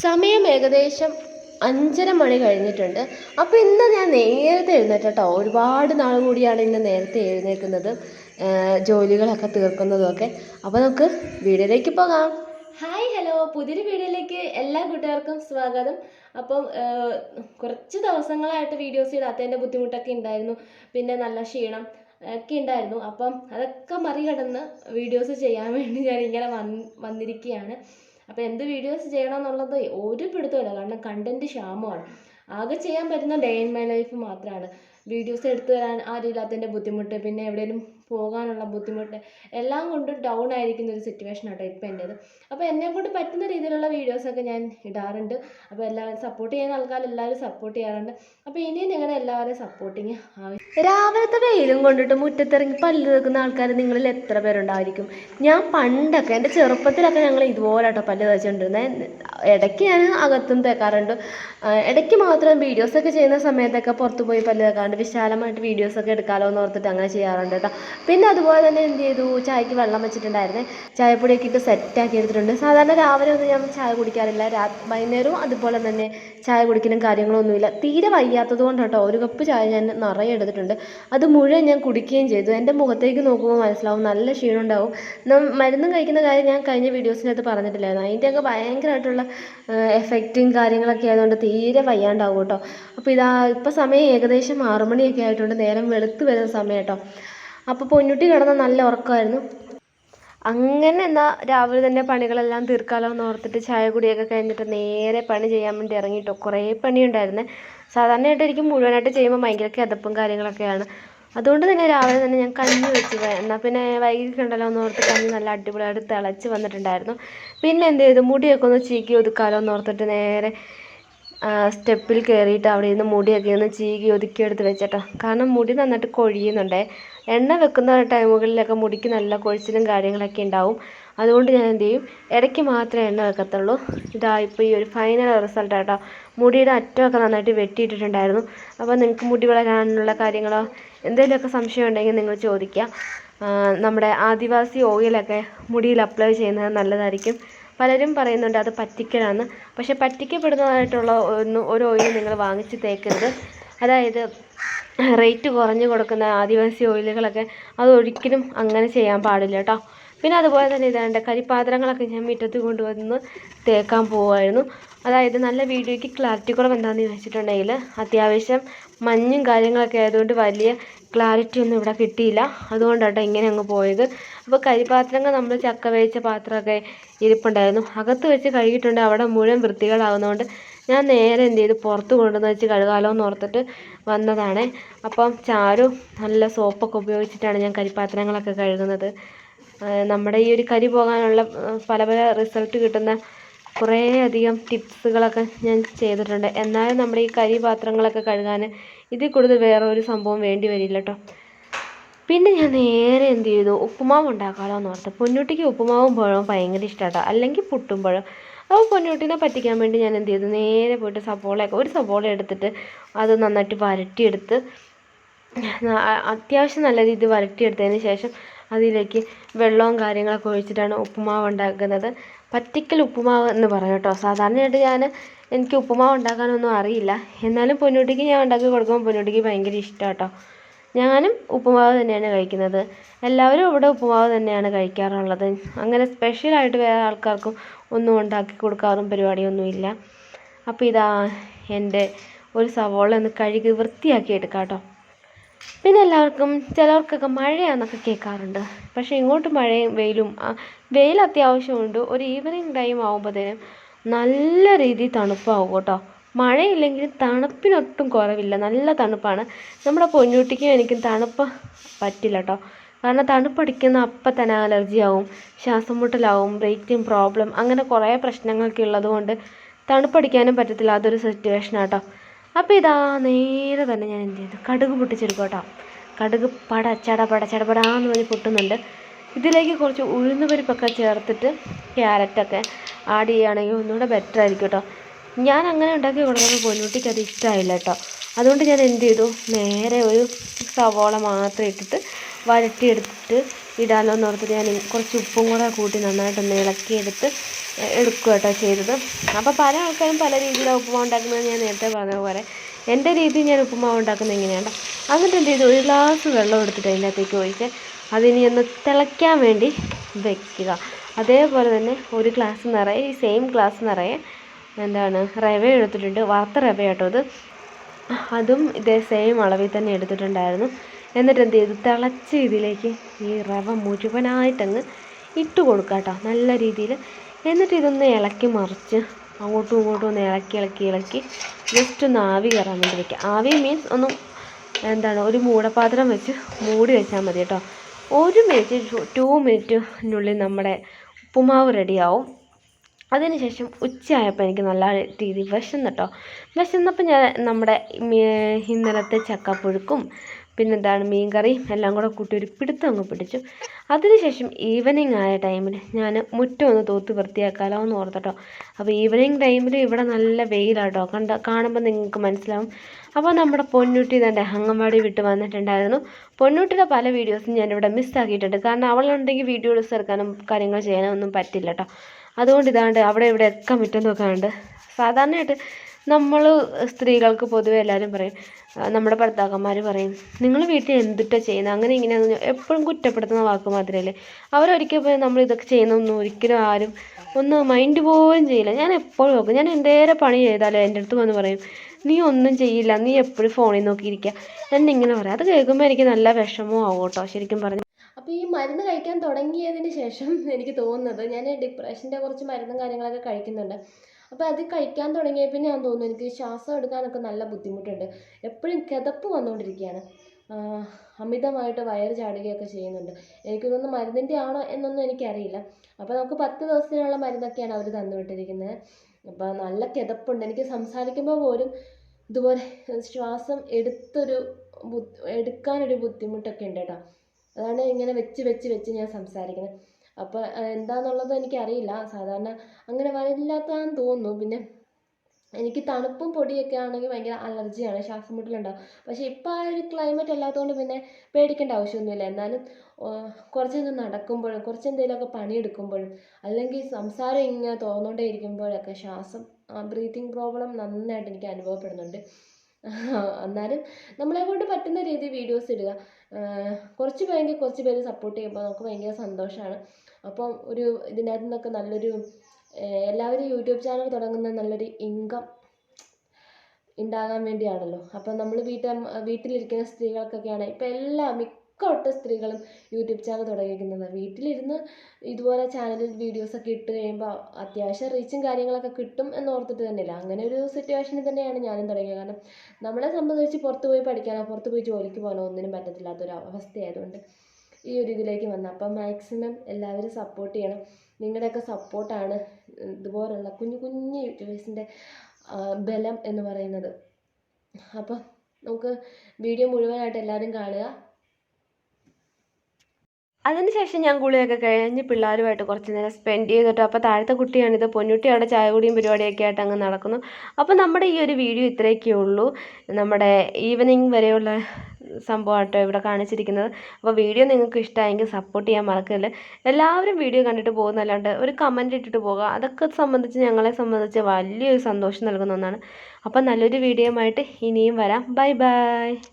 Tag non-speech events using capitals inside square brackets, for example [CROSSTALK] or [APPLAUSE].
സമയം ഏകദേശം അഞ്ചര മണി കഴിഞ്ഞിട്ടുണ്ട്. അപ്പോൾ ഇന്ന് ഞാൻ നേരത്തെ എഴുന്നേറ്റട്ടോ. ഒരുപാട് നാൾ കൂടിയാണ് ഇന്ന് നേരത്തെ എഴുന്നേൽക്കുന്നത്. ജോലികളൊക്കെ തീർക്കുന്നതും ഒക്കെ അപ്പോൾ നമുക്ക് വീഡിയോയിലേക്ക് പോകാം. Hi hello. പുതിയൊരു വീഡിയോയിലേക്ക് എല്ലാ കൂട്ടുകാർക്കും സ്വാഗതം. അപ്പം കുറച്ച് ദിവസങ്ങളായിട്ട് വീഡിയോസ് ഇടാത്തതിന്റെ ബുദ്ധിമുട്ടൊക്കെ ഉണ്ടായിരുന്നു. പിന്നെ നല്ല ക്ഷീണം ഒക്കെ ഉണ്ടായിരുന്നു. അപ്പം അതൊക്കെ മറികടന്ന് വീഡിയോസ് ചെയ്യാൻ വേണ്ടി ഞാൻ ഇങ്ങനെ വന്നിരിക്കുകയാണ്. അപ്പോൾ എന്ത് വീഡിയോസ് ചെയ്യണം എന്നുള്ളത് ഒരു പിടുത്തമില്ല കാരണം കണ്ടന്റ് ക്ഷാമമാണ്. ആകെ ചെയ്യാൻ പറ്റുന്ന ഡേ ഇൻ മൈ ലൈഫ് മാത്രമാണ് വീഡിയോസ് എടുത്തു തരാൻ ആരുമില്ലാത്തതിന്റെ ബുദ്ധിമുട്ട് പിന്നെ എവിടെയെങ്കിലും പോകാനുള്ള ബുദ്ധിമുട്ട് എല്ലാം കൊണ്ടും ഡൗൺ ആയിരിക്കുന്ന ഒരു സിറ്റുവേഷൻ ആട്ടോ ഇപ്പം എന്റേത്. അപ്പോൾ എന്നെ കൊണ്ട് പറ്റുന്ന രീതിയിലുള്ള വീഡിയോസൊക്കെ ഞാൻ ഇടാറുണ്ട്. അപ്പോൾ എല്ലാവരും സപ്പോർട്ട് ചെയ്യുന്ന ആൾക്കാർ എല്ലാവരും സപ്പോർട്ട് ചെയ്യാറുണ്ട്. അപ്പോൾ ഇനിയും നിങ്ങളുടെ എല്ലാവരെയും സപ്പോർട്ടിങ് ആവശ്യം രാവിലത്തെ വെയിലും കൊണ്ടിട്ട് മുറ്റത്തിറങ്ങി പല്ല് തേക്കുന്ന ആൾക്കാർ നിങ്ങളിൽ എത്ര പേരുണ്ടായിരിക്കും? ഞാൻ പണ്ടൊക്കെ എന്റെ ചെറുപ്പത്തിലൊക്കെ ഞങ്ങൾ ഇതുപോലെ കേട്ടോ പല്ല് തേച്ചുകൊണ്ടിരുന്നത് ഇടയ്ക്ക് ഞാൻ അകത്തും തേക്കാറുണ്ട്. ഇടയ്ക്ക് മാത്രം വീഡിയോസൊക്കെ ചെയ്യുന്ന സമയത്തൊക്കെ പുറത്ത് പോയി പല്ല് തേക്കാറുണ്ട്. വിശാലമായിട്ട് വീഡിയോസൊക്കെ എടുക്കാമല്ലോ എന്ന് ഓർത്തിട്ട് അങ്ങനെ ചെയ്യാറുണ്ട് കേട്ടോ പിന്നെ അതുപോലെ തന്നെ എന്ത് ചെയ്തു? ചായക്ക് വെള്ളം വെച്ചിട്ടുണ്ടായിരുന്നേ. ചായപ്പൊടിയൊക്കെ ഇട്ട് സെറ്റാക്കി എടുത്തിട്ടുണ്ട്. സാധാരണ രാവിലെ ഒന്നും ഞാൻ ചായ കുടിക്കാറില്ല. രാ വൈകുന്നേരവും അതുപോലെ തന്നെ ചായ കുടിക്കലും കാര്യങ്ങളൊന്നുമില്ല. തീരെ വയ്യാത്തത് കൊണ്ട് കേട്ടോ ഒരു കപ്പ് ചായ ഞാൻ നിറയെ എടുത്തിട്ടുണ്ട്. അത് മുഴുവൻ ഞാൻ കുടിക്കുകയും ചെയ്തു. എന്റെ മുഖത്തേക്ക് നോക്കുമ്പോൾ മനസ്സിലാവും നല്ല ക്ഷീണം ഉണ്ടാവും നം- മരുന്നും കഴിക്കുന്ന കാര്യം ഞാൻ കഴിഞ്ഞ വീഡിയോസിനകത്ത് പറഞ്ഞിട്ടില്ലായിരുന്നു. അതിന്റെയൊക്കെ ഭയങ്കരമായിട്ടുള്ള എഫക്റ്റും കാര്യങ്ങളൊക്കെ ആയതുകൊണ്ട് തീരെ വയ്യാണ്ടാവും കേട്ടോ അപ്പോൾ ഇതാ ഇപ്പോൾ സമയം ഏകദേശം ആറു മണിയൊക്കെ ആയിട്ടുണ്ട്. നേരം വെളുത്ത് വരുന്ന സമയം അപ്പോൾ പൊന്നുട്ടി കിടന്ന നല്ല ഉറക്കമായിരുന്നു. അങ്ങനെ എന്നാൽ രാവിലെ തന്നെ പണികളെല്ലാം തീർക്കാലോ എന്ന് ഓർത്തിട്ട് ചായ കുടിയൊക്കെ കഴിഞ്ഞിട്ട് നേരെ പണി ചെയ്യാൻ വേണ്ടി ഇറങ്ങിയിട്ടോ കുറേ പണിയുണ്ടായിരുന്നേ. സാധാരണയായിട്ട് എനിക്ക് മുഴുവനായിട്ട് ചെയ്യുമ്പോൾ ഭയങ്കര കിതപ്പും കാര്യങ്ങളൊക്കെയാണ്. അതുകൊണ്ട് തന്നെ രാവിലെ തന്നെ ഞാൻ കഞ്ഞി വെച്ച് എന്നാൽ പിന്നെ വൈകിട്ടുണ്ടല്ലോ എന്ന് ഓർത്ത് കഞ്ഞി നല്ല അടിപൊളിയായിട്ട് തിളച്ച് വന്നിട്ടുണ്ടായിരുന്നു. പിന്നെ എന്ത് ചെയ്തു? മുടിയൊക്കെ ഒന്ന് ചീക്കി ഒതുക്കാലോ എന്ന് ഓർത്തിട്ട് നേരെ സ്റ്റെപ്പിൽ കയറിയിട്ട് അവിടെ ഇരുന്ന് മുടിയൊക്കെ ഒന്ന് ചീകി ഒതുക്കിയെടുത്ത് വെച്ചേട്ടോ. കാരണം മുടി നന്നായിട്ട് കൊഴിയുന്നുണ്ടേ. എണ്ണ വെക്കുന്ന ടൈമുകളിലൊക്കെ മുടിക്ക് നല്ല കൊഴിച്ചിലും കാര്യങ്ങളൊക്കെ ഉണ്ടാവും. അതുകൊണ്ട് ഞാൻ എന്ത് ചെയ്യും? ഇടയ്ക്ക് മാത്രമേ എണ്ണ വെക്കത്തുള്ളൂ. ഇതാ ഇപ്പോൾ ഈ ഒരു ഫൈനൽ റിസൾട്ട് കേട്ടോ മുടിയുടെ അറ്റമൊക്കെ നന്നായിട്ട് വെട്ടിയിട്ടിട്ടുണ്ടായിരുന്നു. അപ്പോൾ നിങ്ങൾക്ക് മുടി വളരാനുള്ള കാര്യങ്ങളോ എന്തെങ്കിലുമൊക്കെ സംശയം ഉണ്ടെങ്കിൽ നിങ്ങൾ ചോദിക്കുക. നമ്മുടെ ആദിവാസി ഓയിലൊക്കെ മുടിയിൽ അപ്ലൈ ചെയ്യുന്നത് നല്ലതായിരിക്കും. പലരും പറയുന്നുണ്ട് അത് പറ്റിക്കലാണ് പക്ഷെ പറ്റിക്കപ്പെടുന്നതായിട്ടുള്ള ഒന്ന് ഒരു ഓയിൽ നിങ്ങൾ വാങ്ങിച്ച് തേക്കരുത്. അതായത് റേറ്റ് കുറഞ്ഞ് കൊടുക്കുന്ന ആദിവാസി ഓയിലുകളൊക്കെ അത് ഒരിക്കലും അങ്ങനെ ചെയ്യാൻ പാടില്ല കേട്ടോ. പിന്നെ അതുപോലെ തന്നെ ഇതാണ്ട് കരിപ്പാത്രങ്ങളൊക്കെ ഞാൻ മുറ്റത്ത് കൊണ്ടുവന്ന് തേക്കാൻ പോവുമായിരുന്നു അതായത് നല്ല വീഡിയോയ്ക്ക് ക്ലാരിറ്റി കുറവ് എന്താണെന്ന് ചോദിച്ചിട്ടുണ്ടെങ്കിൽ അത്യാവശ്യം മഞ്ഞും കാര്യങ്ങളൊക്കെ ആയതുകൊണ്ട് വലിയ ക്ലാരിറ്റി ഒന്നും ഇവിടെ കിട്ടിയില്ല. അതുകൊണ്ടാട്ടോ ഇങ്ങനെ അങ്ങ് പോയത്. അപ്പോൾ കരിപാത്രങ്ങൾ നമ്മൾ ചക്ക വേവിച്ച പാത്രമൊക്കെ ഇരിപ്പുണ്ടായിരുന്നു. അകത്ത് വെച്ച് കഴുകിയിട്ടുണ്ട്. അവിടെ മുഴുവൻ വൃത്തികളാവുന്നതുകൊണ്ട് ഞാൻ നേരെ എന്ത് ചെയ്തു? പുറത്ത് കൊണ്ടുവന്ന് വെച്ച് കഴുകാലോ എന്ന് ഓർത്തിട്ട് വന്നതാണ്. അപ്പം ചാരും നല്ല സോപ്പൊക്കെ ഉപയോഗിച്ചിട്ടാണ് ഞാൻ കരിപ്പാത്രങ്ങളൊക്കെ കഴുകുന്നത്. നമ്മുടെ ഈ ഒരു കരി പോകാനുള്ള പല പല റിസൾട്ട് കിട്ടുന്ന കുറേ അധികം ടിപ്സുകളൊക്കെ ഞാൻ ചെയ്തിട്ടുണ്ട്. എന്നാലും നമ്മുടെ ഈ കരി പാത്രങ്ങളൊക്കെ കഴുകാൻ ഇതിൽ കൂടുതൽ വേറെ ഒരു സംഭവം വേണ്ടി വരില്ല കേട്ടോ പിന്നെ ഞാൻ നേരെ എന്ത് ചെയ്തു? ഉപ്പുമാവ് ഉണ്ടാക്കാമല്ലോ എന്ന് ഓർത്ത്. പൊന്നൂട്ടിക്ക് ഉപ്പുമാവും പഴവും ഭയങ്കര ഇഷ്ടമാട്ടോ അല്ലെങ്കിൽ പുട്ടും പഴം അപ്പോൾ പൊന്നൂട്ടിനെ പറ്റിക്കാൻ വേണ്ടി ഞാൻ എന്ത് ചെയ്തു? നേരെ പോയിട്ട് സബോളയൊക്കെ ഒരു സബോള എടുത്തിട്ട് അത് നന്നായിട്ട് വരട്ടിയെടുത്ത് അത്യാവശ്യം നല്ല രീതിയിൽ വരട്ടിയെടുത്തതിന് ശേഷം അതിലേക്ക് വെള്ളവും കാര്യങ്ങളൊക്കെ ഒഴിച്ചിട്ടാണ് ഉപ്പുമാവ് ഉണ്ടാക്കുന്നത്. പറ്റിക്കൽ ഉപ്പുമാവ് എന്ന് പറയും കേട്ടോ. സാധാരണയായിട്ട് ഞാൻ എനിക്ക് ഉപ്പുമാവ് ഉണ്ടാക്കാനൊന്നും അറിയില്ല. എന്നാലും പൊന്നൂട്ടിക്ക് ഞാൻ ഉണ്ടാക്കി കൊടുക്കുമ്പോൾ പൊന്നൂട്ടിക്ക് ഭയങ്കര ഇഷ്ടമാണ് കേട്ടോ. ഞാനും ഉപ്പുമാവ് തന്നെയാണ് കഴിക്കുന്നത്. എല്ലാവരും ഇവിടെ ഉപ്പുമാവ് തന്നെയാണ് കഴിക്കാറുള്ളത്. അങ്ങനെ സ്പെഷ്യലായിട്ട് വേറെ ആൾക്കാർക്കും ഒന്നും ഉണ്ടാക്കി കൊടുക്കാറും പരിപാടിയൊന്നുമില്ല അപ്പോൾ ഇതാ എന്റെ ഒരു സവോള ഒന്ന് കഴുകി വൃത്തിയാക്കി എടുക്കാം കേട്ടോ. പിന്നെ എല്ലാവർക്കും ചിലർക്കൊക്കെ മഴയാണെന്നൊക്കെ കേൾക്കാറുണ്ട്. പക്ഷേ ഇങ്ങോട്ട് മഴയും വെയിലും വെയിൽ അത്യാവശ്യമുണ്ട്. ഒരു ഈവനിങ് ടൈം ആകുമ്പോഴത്തേനും നല്ല രീതിയിൽ തണുപ്പാവും കേട്ടോ. മഴയില്ലെങ്കിലും തണുപ്പിനൊട്ടും കുറവില്ല. നല്ല തണുപ്പാണ്. നമ്മുടെ പൊന്നൂട്ടിക്കും എനിക്കും തണുപ്പ് പറ്റില്ല കേട്ടോ. കാരണം തണുപ്പടിക്കുന്ന അപ്പം തന്നെ അലർജി ആവും ശ്വാസം മുട്ടലാവും ബ്രേക്കിങ് പ്രോബ്ലം അങ്ങനെ കുറേ പ്രശ്നങ്ങളൊക്കെ ഉള്ളതുകൊണ്ട് തണുപ്പടിക്കാനും പറ്റത്തില്ല. അതൊരു സിറ്റുവേഷനാട്ടോ അപ്പോൾ ഇതാ നേരെ തന്നെ ഞാൻ എന്ത് ചെയ്തു? കടുക് പൊട്ടിച്ചെടുക്കും കേട്ടോ. കടുക് പട ചട പട ചടപടാന്ന് പറഞ്ഞ് പൊട്ടുന്നുണ്ട്. ഇതിലേക്ക് കുറച്ച് ഉഴുന്ന് പരിപ്പൊക്കെ ചേർത്തിട്ട് ക്യാരറ്റൊക്കെ ആഡ് ചെയ്യുകയാണെങ്കിൽ ഒന്നുകൂടെ ബെറ്റർ ആയിരിക്കും കേട്ടോ. ഞാൻ അങ്ങനെ ഉണ്ടാക്കി കൊടുക്കുന്നത് പൊന്നുട്ടിക്ക് അത് ഇഷ്ടമായില്ല കേട്ടോ. അതുകൊണ്ട് ഞാൻ എന്ത് ചെയ്തു? നേരെ ഒരു സവോള മാത്രം ഇട്ടിട്ട് വരട്ടിയെടുത്തിട്ട് ഇടാലോ എന്ന് ഓർത്തിട്ട് ഞാൻ കുറച്ച് ഉപ്പും കൂടെ കൂട്ടി നന്നായിട്ടൊന്ന് ഇളക്കിയെടുത്ത് എടുക്കുക കേട്ടോ ചെയ്തത്. അപ്പോൾ പല ആൾക്കാരും പല രീതിയിലാണ് ഉപ്പുമാവ് ഉണ്ടാക്കുന്നത് ഞാൻ നേരത്തെ പറഞ്ഞ പോലെ. എന്റെ രീതി ഞാൻ ഉപ്പുമാവ് ഉണ്ടാക്കുന്നത് എങ്ങനെയാണ് എന്നിട്ട് എന്ത് ചെയ്തു? ഒരു ഗ്ലാസ് വെള്ളം എടുത്തിട്ട് അതിനകത്തേക്ക് ഒഴിച്ച് അതിനി ഒന്ന് തിളയ്ക്കാൻ വേണ്ടി വെക്കുക. അതേപോലെ തന്നെ ഒരു ഗ്ലാസ് നിറയെ ഈ സെയിം ഗ്ലാസ് നിറയെ എന്താണ് റവ എടുത്തിട്ടുണ്ട്. വറുത്ത റവ കേട്ടോ അത്. അതും ഇതേ സെയിം അളവിൽ തന്നെ എടുത്തിട്ടുണ്ടായിരുന്നു. എന്നിട്ട് എന്ത് ചെയ്തു? തിളച്ച ഇതിലേക്ക് ഈ റവ മുഴുവനായിട്ടങ്ങ് ഇട്ട് കൊടുക്കാം കേട്ടോ നല്ല രീതിയിൽ എന്നിട്ട് ഇതൊന്ന് ഇളക്കി മറിച്ച് അങ്ങോട്ടും ഇങ്ങോട്ടും ഒന്ന് ഇളക്കി ഇളക്കി ഇളക്കി ജസ്റ്റ് ഒന്ന് ആവി കയറാൻ വേണ്ടി വെക്കുക. ആവി മീൻസ് ഒന്ന് എന്താണ് ഒരു മൂടപാത്രം വെച്ച് മൂടി വെച്ചാൽ മതി കേട്ടോ. ഒരു മിനിറ്റ് ടു മിനിറ്റിനുള്ളിൽ നമ്മുടെ ഉപ്പുമാവ് റെഡിയാവും അതിനുശേഷം ഉച്ചയായപ്പോൾ എനിക്ക് നല്ല രീതിയിൽ വിശന്നു കേട്ടോ. വിശന്നപ്പോൾ ഞാൻ നമ്മുടെ ഇന്നലത്തെ ചക്കപ്പുഴുക്കും പിന്നെന്താണ് മീൻ കറിയും എല്ലാം കൂടെ കൂട്ടി ഒരു പിടുത്തം അങ്ങ് പിടിച്ചു. അതിനുശേഷം ഈവനിങ് ആയ ടൈമിൽ ഞാൻ മുറ്റം ഒന്ന് തൂത്ത് വൃത്തിയാക്കാലോ എന്ന് ഓർത്തട്ടോ അപ്പോൾ ഈവനിങ് ടൈമിൽ ഇവിടെ നല്ല വെയിലാട്ടോ. കണ്ട കാണുമ്പോൾ നിങ്ങൾക്ക് മനസ്സിലാവും. അപ്പോൾ നമ്മുടെ പൊന്നൂട്ടി തന്റെ അംഗൻവാടി വിട്ട് വന്നിട്ടുണ്ടായിരുന്നു. പൊന്നൂട്ടിയുടെ പല വീഡിയോസും ഞാനിവിടെ മിസ്സാക്കിയിട്ടുണ്ട് കാരണം അവളുണ്ടെങ്കിൽ വീഡിയോസ് എടുക്കാനും കാര്യങ്ങൾ ചെയ്യാനും ഒന്നും പറ്റില്ല കേട്ടോ അതുകൊണ്ട് ഇതാണ്ട് അവിടെ ഇവിടെ ഒക്കെ മുറ്റം നോക്കാണ്ട് സാധാരണയായിട്ട് നമ്മൾ സ്ത്രീകൾക്ക് പൊതുവെ എല്ലാവരും പറയും നമ്മുടെ ഭർത്താക്കന്മാർ പറയും നിങ്ങൾ വീട്ടിൽ എന്തിട്ടാ ചെയ്യുന്നത് അങ്ങനെ ഇങ്ങനെയാണെന്ന് എപ്പോഴും കുറ്റപ്പെടുത്തുന്ന വാക്ക് മാത്രമല്ലേ. അവരൊരിക്കൽ പോയി നമ്മൾ ഇതൊക്കെ ചെയ്യുന്നൊന്നും ഒരിക്കലും ആരും ഒന്ന് മൈൻഡ് പോലും ചെയ്യില്ല. ഞാൻ എപ്പോഴും നോക്കും ഞാൻ എന്തേരെ പണി ചെയ്താലും എന്റെ അടുത്ത് വന്ന് പറയും നീ ഒന്നും ചെയ്യില്ല നീ എപ്പോഴും ഫോണിൽ നോക്കിയിരിക്കുക എന്നിങ്ങനെ പറയാം. അത് കേൾക്കുമ്പോൾ എനിക്ക് നല്ല വിഷമവും ആവും ശരിക്കും പറഞ്ഞു. അപ്പോൾ ഈ മരുന്ന് കഴിക്കാൻ തുടങ്ങിയതിന് ശേഷം എനിക്ക് തോന്നുന്നത് ഞാൻ ഡിപ്രഷന്റെ കുറച്ച് മരുന്നും കാര്യങ്ങളൊക്കെ കഴിക്കുന്നുണ്ട്. അപ്പോൾ അത് കഴിക്കാൻ തുടങ്ങിയ പിന്നെ ഞാൻ തോന്നുന്നു എനിക്ക് ശ്വാസം എടുക്കാനൊക്കെ നല്ല ബുദ്ധിമുട്ടുണ്ട്. എപ്പോഴും കിതപ്പ് വന്നുകൊണ്ടിരിക്കുകയാണ് അമിതമായിട്ട് വയറ് ചാടുകയൊക്കെ ചെയ്യുന്നുണ്ട്. എനിക്ക് തോന്നുന്നു മരുന്നിന്റെ ആണോ എന്നൊന്നും എനിക്കറിയില്ല. അപ്പോൾ നമുക്ക് പത്ത് ദിവസത്തിനുള്ള മരുന്നൊക്കെയാണ് അവർ തന്നു വിട്ടിരിക്കുന്നത് അപ്പോൾ നല്ല കിതപ്പുണ്ട്. എനിക്ക് സംസാരിക്കുമ്പോൾ പോലും ഇതുപോലെ ശ്വാസം എടുത്തൊരു എടുക്കാനൊരു ബുദ്ധിമുട്ടൊക്കെ ഉണ്ട് കേട്ടോ. അതാണ് ഇങ്ങനെ വെച്ച് വെച്ച് വെച്ച് ഞാൻ സംസാരിക്കുന്നത്. അപ്പോൾ എന്താണെന്നുള്ളത് എനിക്കറിയില്ല. സാധാരണ അങ്ങനെ വരില്ലാത്തതാണെന്ന് തോന്നുന്നു. പിന്നെ എനിക്ക് തണുപ്പും പൊടിയൊക്കെ ആണെങ്കിൽ ഭയങ്കര അലർജിയാണ് ശ്വാസം പക്ഷേ ഇപ്പോൾ ആ ഒരു ക്ലൈമറ്റ് അല്ലാത്തതുകൊണ്ട് പിന്നെ പേടിക്കേണ്ട ആവശ്യമൊന്നുമില്ല. എന്നാലും കുറച്ച് ഇത് നടക്കുമ്പോഴും കുറച്ച് എന്തെങ്കിലുമൊക്കെ പണിയെടുക്കുമ്പോഴും അല്ലെങ്കിൽ സംസാരം ഇങ്ങനെ തോന്നുകൊണ്ടേ ഇരിക്കുമ്പോഴൊക്കെ ശ്വാസം ബ്രീത്തിങ് പ്രോബ്ലം നന്നായിട്ട് എനിക്ക് അനുഭവപ്പെടുന്നുണ്ട്. [LAUGHS] എന്നാലും നമ്മളെ കൊണ്ട് പറ്റുന്ന രീതിയിൽ വീഡിയോസ് ഇടുക. കുറച്ച് പേരെങ്കിൽ കുറച്ച് പേര് സപ്പോർട്ട് ചെയ്യുമ്പോൾ നമുക്ക് ഭയങ്കര സന്തോഷമാണ് അപ്പം ഒരു ഇതിനകത്ത് നിന്നൊക്കെ നല്ലൊരു എല്ലാവരും യൂട്യൂബ് ചാനൽ തുടങ്ങുന്ന നല്ലൊരു ഇൻകം ഉണ്ടാകാൻ വേണ്ടിയാണല്ലോ. അപ്പം നമ്മൾ വീട്ട വീട്ടിലിരിക്കുന്ന സ്ത്രീകൾക്കൊക്കെയാണ് ഇപ്പം എല്ലാ മിക്ക ഒട്ട് സ്ത്രീകളും യൂട്യൂബ് ചാനൽ തുടങ്ങിയിരിക്കുന്നത്. വീട്ടിലിരുന്ന് ഇതുപോലെ ചാനലിൽ വീഡിയോസൊക്കെ ഇട്ട് കഴിയുമ്പോൾ അത്യാവശ്യം റീച്ചും കാര്യങ്ങളൊക്കെ കിട്ടും എന്ന് ഓർത്തിട്ട് തന്നെയില്ല അങ്ങനെ ഒരു സിറ്റുവേഷനിൽ തന്നെയാണ് ഞാനും തുടങ്ങിയത്. കാരണം നമ്മളെ സംബന്ധിച്ച് പുറത്ത് പോയി പഠിക്കാനോ പുറത്ത് പോയി ജോലിക്ക് പോകാനോ ഒന്നിനും പറ്റത്തില്ലാത്തൊരു അവസ്ഥയായതുകൊണ്ട് ഈ ഒരു ഇതിലേക്ക് വന്നത് അപ്പം മാക്സിമം എല്ലാവരും സപ്പോർട്ട് ചെയ്യണം. നിങ്ങളുടെയൊക്കെ സപ്പോർട്ടാണ് ഇതുപോലുള്ള കുഞ്ഞു കുഞ്ഞു യൂട്യൂബേഴ്സിന്റെ ബലം എന്ന് പറയുന്നത്. അപ്പം നമുക്ക് വീഡിയോ മുഴുവനായിട്ട് എല്ലാവരും കാണുക. അതിനുശേഷം ഞാൻ കുളിയൊക്കെ കഴിഞ്ഞ് പിള്ളേരുമായിട്ട് കുറച്ച് നേരം സ്പെൻഡ് ചെയ്തിട്ട് അപ്പോൾ താഴത്തെ കുട്ടിയാണിത് പൊന്നുട്ടി അവിടെ ചായ കുടിയും പരിപാടിയൊക്കെ ആയിട്ട് അങ്ങ് നടക്കുന്നു. അപ്പോൾ നമ്മുടെ ഈ ഒരു വീഡിയോ ഇത്രയൊക്കെ ഉള്ളൂ. നമ്മുടെ ഈവനിങ് വരെയുള്ള സംഭവമായിട്ടോ ഇവിടെ കാണിച്ചിരിക്കുന്നത്. അപ്പോൾ വീഡിയോ നിങ്ങൾക്ക് ഇഷ്ടമായെങ്കിൽ സപ്പോർട്ട് ചെയ്യാൻ മറക്കരുത്. എല്ലാവരും വീഡിയോ കണ്ടിട്ട് പോകുന്നല്ലാണ്ട് ഒരു കമന്റ് ഇട്ടിട്ട് പോകുക അതൊക്കെ സംബന്ധിച്ച് ഞങ്ങളെ സംബന്ധിച്ച് വലിയൊരു സന്തോഷം നൽകുന്ന ഒന്നാണ്. അപ്പോൾ നല്ലൊരു വീഡിയോയുമായിട്ട് ഇനിയും വരാം. Bye bye